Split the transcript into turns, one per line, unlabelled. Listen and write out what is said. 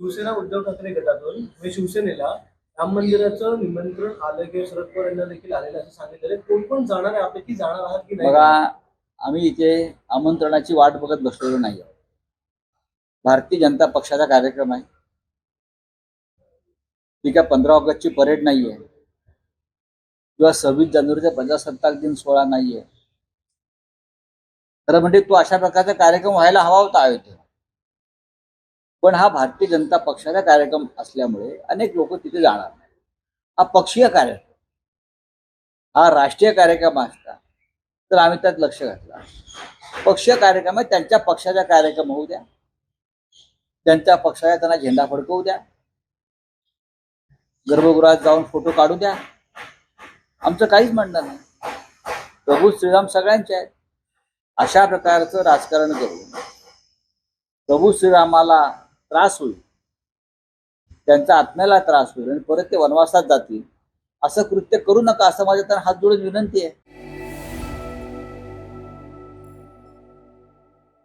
शिवसेना उद्धव ठाकरे गटातून म्हणजे शिवसेनेला राम मंदिराचं निमंत्रण आलं किंवा शरद पवार यांना देखील आलेलं असं सांगितलं कोण कोण जाणार आहे? आपल्याकी जाणार आहात की नाही?
बघा आम्ही इथे आमंत्रणाची वाट बघत बसलेलो नाही आहोत. भारतीय जनता पक्षाचा कार्यक्रम आहे. ती काय पंधरा ऑगस्टची परेड नाहीये. किंवा सव्वीस जानेवारीचा प्रजासत्ताक दिन सोहळा नाहीये. खरं म्हणजे तो अशा प्रकारचा कार्यक्रम व्हायला हवा होता अयोध्येत पण हा भारतीय जनता पक्षाचा कार्यक्रम असल्यामुळे अनेक लोक तिथे जाणार नाही हा पक्षीय कार्यक्रम हा राष्ट्रीय कार्यक्रम असता तर आम्ही त्यात लक्ष घातलं. पक्षीय कार्यक्रम आहे त्यांच्या पक्षाचा कार्यक्रम होऊ द्या. त्यांच्या पक्षाचा त्यांना झेंडा फडकवू द्या. गर्भगृहात जाऊन फोटो काढू द्या. आमचं काहीच म्हणणं नाही. प्रभू श्रीराम सगळ्यांचे आहेत. अशा प्रकारचं राजकारण करून प्रभू श्रीरामाला त्रास होईल. त्यांच्या आत्म्याला त्रास होईल आणि परत ते वनवासात जातील. असं कृत्य करू नका असं माझ्या तर हात जोडून विनंती आहे.